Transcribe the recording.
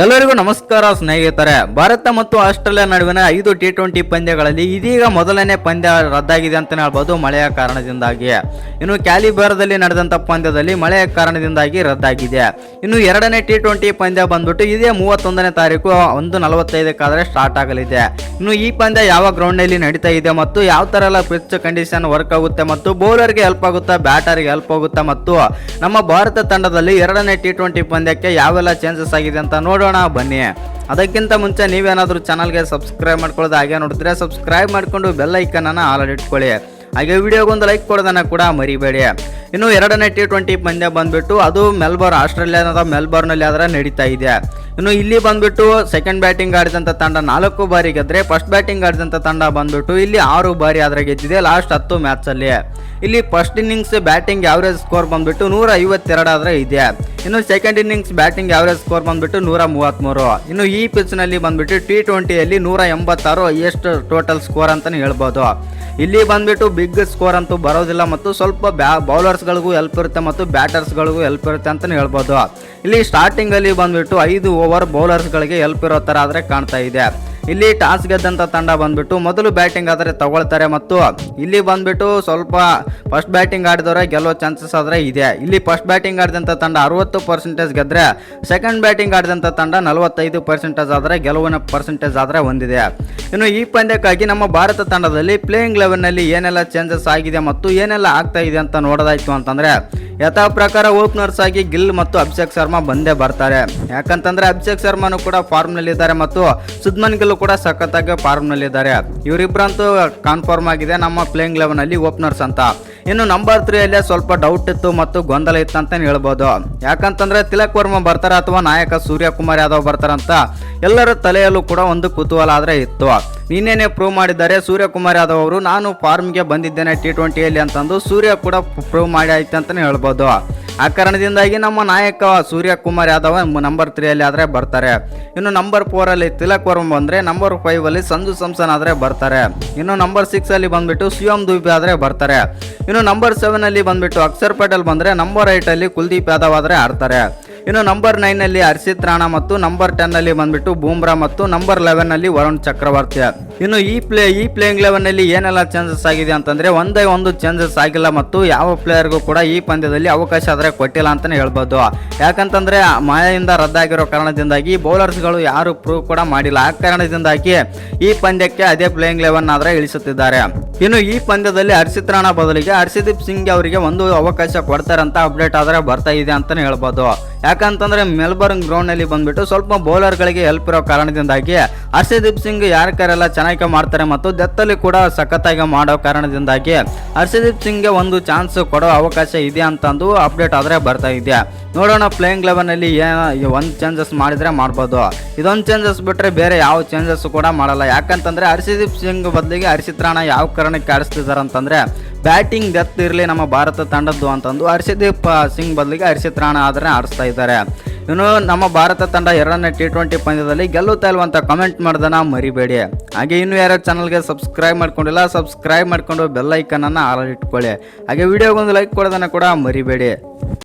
ಎಲ್ಲರಿಗೂ ನಮಸ್ಕಾರ ಸ್ನೇಹಿತರೆ. ಭಾರತ ಮತ್ತು ಆಸ್ಟ್ರೇಲಿಯಾ ನಡುವಿನ ಐದು ಟಿ ಟ್ವೆಂಟಿ ಪಂದ್ಯಗಳಲ್ಲಿ ಇದೀಗ ಮೊದಲನೇ ಪಂದ್ಯ ರದ್ದಾಗಿದೆ ಅಂತಲೇ ಹೇಳ್ಬೋದು, ಮಳೆಯ ಕಾರಣದಿಂದಾಗಿ ಇನ್ನು ಕ್ಯಾಲಿಬಾರದಲ್ಲಿ ನಡೆದಂಥ ಪಂದ್ಯದಲ್ಲಿ ಮಳೆಯ ಕಾರಣದಿಂದಾಗಿ ರದ್ದಾಗಿದೆ. ಇನ್ನು ಎರಡನೇ ಟಿ ಟ್ವೆಂಟಿ ಪಂದ್ಯ ಬಂದ್ಬಿಟ್ಟು ಇದೇ ಮೂವತ್ತೊಂದನೇ ತಾರೀಕು ಒಂದು ನಲವತ್ತೈದಕ್ಕಾದರೆ ಸ್ಟಾರ್ಟ್ ಆಗಲಿದೆ. ಇನ್ನು ಈ ಪಂದ್ಯ ಯಾವ ಗ್ರೌಂಡ್ನಲ್ಲಿ ನಡೀತಾ ಇದೆ ಮತ್ತು ಯಾವ ಥರ ಎಲ್ಲ ಪಿಚ್ ಕಂಡೀಷನ್ ವರ್ಕ್ ಆಗುತ್ತೆ ಮತ್ತು ಬೌಲರ್ಗೆ ಹೆಲ್ಪ್ ಆಗುತ್ತಾ ಬ್ಯಾಟರ್ಗೆ ಹೆಲ್ಪ್ ಆಗುತ್ತಾ ಮತ್ತು ನಮ್ಮ ಭಾರತ ತಂಡದಲ್ಲಿ ಎರಡನೇ ಟಿ ಟ್ವೆಂಟಿ ಪಂದ್ಯಕ್ಕೆ ಯಾವೆಲ್ಲ ಚೇಂಜಸ್ ಆಗಿದೆ ಅಂತ ನೋಡೋಣ, ಬನ್ನಿ. ಅದಕ್ಕಿಂತ ಮುಂಚೆ ನೀವೇನಾದರೂ ಚಾನಲ್ಗೆ ಸಬ್ಸ್ಕ್ರೈಬ್ ಮಾಡ್ಕೊಳ್ಳೋದು ಹಾಗೆ ನೋಡಿದ್ರೆ ಸಬ್ಸ್ಕ್ರೈಬ್ ಮಾಡಿಕೊಂಡು ಬೆಲ್ ಐಕನನ್ನು ಆಲ್ ಇಟ್ಕೊಳ್ಳಿ. ಹಾಗೆ ವಿಡಿಯೋಗೊಂದು ಲೈಕ್ ಕೊಡೋದನ್ನ ಕೂಡ ಮರಿಬೇಡಿ. ಇನ್ನು ಎರಡನೇ ಟಿ ಟ್ವೆಂಟಿ ಪಂದ್ಯ ಬಂದ್ಬಿಟ್ಟು ಅದು ಮೆಲ್ಬೋರ್ನ್, ಆಸ್ಟ್ರೇಲಿಯಾದ ಮೆಲ್ಬೋರ್ನಲ್ಲಿ ಆದರೆ ನಡೀತಾ ಇದೆ. ಇನ್ನು ಇಲ್ಲಿ ಬಂದ್ಬಿಟ್ಟು ಸೆಕೆಂಡ್ ಬ್ಯಾಟಿಂಗ್ ಆಡಿದಂಥ ತಂಡ ನಾಲ್ಕು ಬಾರಿ ಗೆದ್ರೆ ಫಸ್ಟ್ ಬ್ಯಾಟಿಂಗ್ ಆಡಿದಂಥ ತಂಡ ಬಂದ್ಬಿಟ್ಟು ಇಲ್ಲಿ ಆರು ಬಾರಿ ಆದರೆ ಗೆದ್ದಿದೆ ಲಾಸ್ಟ್ ಹತ್ತು ಮ್ಯಾಚಲ್ಲಿ ಇಲ್ಲಿ first innings batting average score ಬಂದ್ಬಿಟ್ಟು ನೂರ ಐವತ್ತೆರಡು ಆದ್ರೆ ಇದೆ. ಇನ್ನು second innings batting average score ಬಂದ್ಬಿಟ್ಟು ನೂರ ಮೂವತ್ತ್ಮೂರು ಇನ್ನು ಈ ಪಿಚ್ನಲ್ಲಿ ಬಂದ್ಬಿಟ್ಟು ಟಿ ಟ್ವೆಂಟಿಯಲ್ಲಿ ನೂರ ಎಂಬತ್ತಾರು ಎಷ್ಟು ಟೋಟಲ್ ಸ್ಕೋರ್ ಅಂತಲೇ ಹೇಳ್ಬೋದು. ಇಲ್ಲಿ ಬಂದ್ಬಿಟ್ಟು ಬಿಗ್ ಸ್ಕೋರ್ ಅಂತೂ ಬರೋದಿಲ್ಲ ಮತ್ತು ಸ್ವಲ್ಪ ಬ್ಯಾ ಬೌಲರ್ಸ್ಗಳಿಗೂ ಹೆಲ್ಪ್ ಇರುತ್ತೆ ಮತ್ತು ಬ್ಯಾಟರ್ಸ್ಗಳಿಗೂ ಹೆಲ್ಪ್ ಇರುತ್ತೆ ಅಂತಲೇ ಹೇಳ್ಬೋದು. ಇಲ್ಲಿ ಸ್ಟಾರ್ಟಿಂಗಲ್ಲಿ ಬಂದ್ಬಿಟ್ಟು ಐದು ಓವರ್ ಬೌಲರ್ಸ್ಗಳಿಗೆ ಹೆಲ್ಪ್ ಇರೋ ಥರ ಆದರೆ ಕಾಣ್ತಾ ಇದೆ. ಇಲ್ಲಿ ಟಾಸ್ ಗೆದ್ದಂಥ ತಂಡ ಬಂದ್ಬಿಟ್ಟು ಮೊದಲು ಬ್ಯಾಟಿಂಗ್ ಆದರೆ ತಗೊಳ್ತಾರೆ ಮತ್ತು ಇಲ್ಲಿ ಬಂದ್ಬಿಟ್ಟು ಸ್ವಲ್ಪ ಫಸ್ಟ್ ಬ್ಯಾಟಿಂಗ್ ಆಡಿದವರೆ ಗೆಲ್ಲೋ ಚಾನ್ಸಸ್ ಆದರೆ ಇದೆ. ಇಲ್ಲಿ ಫಸ್ಟ್ ಬ್ಯಾಟಿಂಗ್ ಆಡಿದಂಥ ತಂಡ ಅರವತ್ತು ಪರ್ಸೆಂಟೇಜ್ ಗೆದ್ರೆ ಸೆಕೆಂಡ್ ಬ್ಯಾಟಿಂಗ್ ಆಡಿದಂಥ ತಂಡ ನಲವತ್ತೈದು ಪರ್ಸೆಂಟೇಜ್ ಆದರೆ, ಗೆಲುವಿನ ಪರ್ಸೆಂಟೇಜ್ ಆದರೆ ಹೊಂದಿದೆ. ಇನ್ನು ಈ ಪಂದ್ಯಕ್ಕಾಗಿ ನಮ್ಮ ಭಾರತ ತಂಡದಲ್ಲಿ ಪ್ಲೇಯಿಂಗ್ ಲೆವೆನ್ನಲ್ಲಿ ಏನೆಲ್ಲ ಚೇಂಜಸ್ ಆಗಿದೆ ಮತ್ತು ಏನೆಲ್ಲ ಆಗ್ತಾ ಇದೆ ಅಂತ ನೋಡೋದಾಯ್ತು ಅಂತಂದರೆ ಯಥಾ ಪ್ರಕಾರ ಓಪನರ್ಸ್ ಆಗಿ ಗಿಲ್ ಮತ್ತು ಅಭಿಷೇಕ್ ಶರ್ಮಾ ಬಂದೇ ಬರ್ತಾರೆ. ಯಾಕಂತಂದ್ರೆ ಅಭಿಷೇಕ್ ಶರ್ಮಾನು ಕೂಡ ಫಾರ್ಮ್ನಲ್ಲಿದ್ದಾರೆ ಮತ್ತು ಸುದ್ಮನ್ ಗಿಲ್ ಕೂಡ ಸಖತ್ತಾಗಿ ಫಾರ್ಮ್ನಲ್ಲಿದ್ದಾರೆ. ಇವರಿಬ್ಬರಂತೂ ಕನ್ಫರ್ಮ್ ಆಗಿದೆ ನಮ್ಮ ಪ್ಲೇಯಿಂಗ್ ಲೆವೆನಲ್ಲಿ ಓಪನರ್ಸ್ ಅಂತ. ಇನ್ನು ನಂಬರ್ ತ್ರೀಯಲ್ಲೇ ಸ್ವಲ್ಪ ಡೌಟ್ ಇತ್ತು ಮತ್ತು ಗೊಂದಲ ಇತ್ತು ಅಂತಲೇ ಹೇಳ್ಬೋದು. ಯಾಕಂತಂದ್ರೆ ತಿಲಕ್ ವರ್ಮ ಬರ್ತಾರ ಅಥವಾ ನಾಯಕ ಸೂರ್ಯಕುಮಾರ್ ಯಾದವ್ ಬರ್ತಾರಂತ ಎಲ್ಲರ ತಲೆಯಲ್ಲೂ ಕೂಡ ಒಂದು ಕುತೂಹಲ ಆದರೆ ಇತ್ತು. ನಿನ್ನೆನೆ ಪ್ರೂವ್ ಮಾಡಿದ್ದಾರೆ ಸೂರ್ಯಕುಮಾರ್ ಯಾದವ್ ಅವರು, ನಾನು ಫಾರ್ಮ್ಗೆ ಬಂದಿದ್ದೇನೆ ಟಿ ಟ್ವೆಂಟಿಯಲ್ಲಿ ಅಂತಂದು ಸೂರ್ಯ ಕೂಡ ಪ್ರೂವ್ ಮಾಡಿ ಆಯ್ತು ಅಂತಲೇ ಹೇಳ್ಬೋದು. ಆ ಕಾರಣದಿಂದಾಗಿ ನಮ್ಮ ನಾಯಕ ಸೂರ್ಯಕುಮಾರ್ ಯಾದವ್ ನಂಬರ್ ತ್ರೀಯಲ್ಲಿ ಆದರೆ ಬರ್ತಾರೆ. ಇನ್ನು ನಂಬರ್ ಫೋರಲ್ಲಿ ತಿಲಕ್ ವರ್ಮ ಬಂದರೆ ನಂಬರ್ ಫೈವಲ್ಲಿ ಸಂಜು ಸಂಸನ್ ಆದರೆ ಬರ್ತಾರೆ. ಇನ್ನು ನಂಬರ್ ಸಿಕ್ಸಲ್ಲಿ ಬಂದ್ಬಿಟ್ಟು ಸಿಎಂ ದುಬೆ ಆದರೆ ಬರ್ತಾರೆ. ಇನ್ನು ನಂಬರ್ ಸೆವೆನಲ್ಲಿ ಬಂದ್ಬಿಟ್ಟು ಅಕ್ಷರ್ ಪಟೇಲ್ ಬಂದರೆ ನಂಬರ್ ಏಯ್ಟಲ್ಲಿ ಕುಲ್ದೀಪ್ ಯಾದವ್ ಆದ್ರೆ ಆಡ್ತಾರೆ. ಇನ್ನು ನಂಬರ್ ನೈನಲ್ಲಿ ಹರ್ಷಿತ್ ರಾಣಾ ಮತ್ತು ನಂಬರ್ ಟೆನ್ನಲ್ಲಿ ಬಂದ್ಬಿಟ್ಟು ಬೂಮ್ರಾ ಮತ್ತು ನಂಬರ್ ಲೆವೆನ್ನಲ್ಲಿ ವರುಣ್ ಚಕ್ರವರ್ತಿ. ಇನ್ನು ಈ ಪ್ಲೇ ಈ ಪ್ಲೇಯಿಂಗ್ ಲೆವೆನ್ನಲ್ಲಿ ಏನೆಲ್ಲ ಚೇಂಜಸ್ ಆಗಿದೆ ಅಂತಂದ್ರೆ ಒಂದೇ ಒಂದು ಚೇಂಜಸ್ ಆಗಿಲ್ಲ ಮತ್ತು ಯಾವ ಪ್ಲೇಯರ್ಗೂ ಕೂಡ ಈ ಪಂದ್ಯದಲ್ಲಿ ಅವಕಾಶ ಆದರೆ ಕೊಟ್ಟಿಲ್ಲ ಅಂತಾನೆ ಹೇಳ್ಬೋದು. ಯಾಕಂತಂದ್ರೆ ಮಾಯೆಯಿಂದ ರದ್ದಾಗಿರೋ ಕಾರಣದಿಂದಾಗಿ ಬೌಲರ್ಸ್ಗಳು ಯಾರು ಪ್ರೂವ್ ಕೂಡ ಮಾಡಿಲ್ಲ. ಆ ಕಾರಣದಿಂದಾಗಿ ಈ ಪಂದ್ಯಕ್ಕೆ ಅದೇ ಪ್ಲೇಯಿಂಗ್ ಲೆವೆನ್ ಆದರೆ ಇಳಿಸುತ್ತಿದ್ದಾರೆ. ಇನ್ನು ಈ ಪಂದ್ಯದಲ್ಲಿ ಹರ್ಷಿತ್ ರಾಣಾ ಬದಲಿಗೆ ಹರ್ಷದೀಪ್ ಸಿಂಗ್ ಅವರಿಗೆ ಒಂದು ಅವಕಾಶ ಕೊಡ್ತಾರೆ ಅಂತ ಅಪ್ಡೇಟ್ ಆದರೆ ಬರ್ತಾ ಇದೆ ಅಂತಲೇ ಹೇಳ್ಬೋದು. ಯಾಕಂತಂದರೆ ಮೆಲ್ಬರ್ನ್ ಗ್ರೌಂಡ್ನಲ್ಲಿ ಬಂದ್ಬಿಟ್ಟು ಸ್ವಲ್ಪ ಬೌಲರ್ಗಳಿಗೆ ಹೆಲ್ಪ್ ಇರೋ ಕಾರಣದಿಂದಾಗಿ ಹರ್ಷದೀಪ್ ಸಿಂಗ್ ಯಾರ ಚೆನ್ನಾಗಿ ಮಾಡ್ತಾರೆ ಮತ್ತು ಡೆತ್ತಲ್ಲಿ ಕೂಡ ಸಖತ್ತಾಗಿ ಮಾಡೋ ಕಾರಣದಿಂದಾಗಿ ಹರ್ಷದೀಪ್ ಸಿಂಗ್ಗೆ ಒಂದು ಚಾನ್ಸ್ ಕೊಡೋ ಅವಕಾಶ ಇದೆ ಅಂತಂದು ಅಪ್ಡೇಟ್ ಆದರೆ ಬರ್ತಾ ಇದೆ. ನೋಡೋಣ ಪ್ಲೇಯಿಂಗ್ ಲೆವೆನಲ್ಲಿ ಏನು ಒಂದು ಚೇಂಜಸ್ ಮಾಡಿದರೆ ಮಾಡ್ಬೋದು. ಇದೊಂದು ಚೇಂಜಸ್ ಬಿಟ್ಟರೆ ಬೇರೆ ಯಾವ ಚೇಂಜಸ್ ಕೂಡ ಮಾಡಲ್ಲ. ಯಾಕಂತಂದರೆ ಹರ್ಷದೀಪ್ ಸಿಂಗ್ ಬದಲಿಗೆ ಹರ್ಷಿತ್ ರಾಣಾ ಯಾವ ಕಾರಣಕ್ಕೆ ಆಡಿಸ್ತಿದ್ದಾರೆ ಅಂತಂದ್ರೆ, ಬ್ಯಾಟಿಂಗ್ ಡೆತ್ ಇರಲಿ ನಮ್ಮ ಭಾರತ ತಂಡದ್ದು ಅಂತಂದು ಹರ್ಷದೀಪ್ ಸಿಂಗ್ ಬದಲಿಗೆ ಹರ್ಷಿತ್ ರಾಣಾ ಆದರೆ ಆಡಿಸ್ತಾ ಇದ್ದಾರೆ. ಇನ್ನು ನಮ್ಮ ಭಾರತ ತಂಡ ಎರಡನೇ ಟಿ ಟ್ವೆಂಟಿ ಪಂದ್ಯದಲ್ಲಿ ಗೆಲ್ಲುತ್ತಾ ಇಲ್ವಂತ ಕಮೆಂಟ್ ಮಾಡ್ದನ ಮರಿಬೇಡಿ. ಹಾಗೆ ಇನ್ನು ಯಾರೋ ಚಾನಲ್ಗೆ ಸಬ್ಸ್ಕ್ರೈಬ್ ಮಾಡ್ಕೊಂಡಿಲ್ಲ ಸಬ್ಸ್ಕ್ರೈಬ್ ಮಾಡ್ಕೊಂಡು ಬೆಲ್ ಐಕನನ್ನು ಆಲ್ ಇಟ್ಕೊಳ್ಳಿ. ಹಾಗೆ ವಿಡಿಯೋಗೊಂದು ಲೈಕ್ ಕೊಡೋದನ್ನು ಕೂಡ ಮರಿಬೇಡಿ.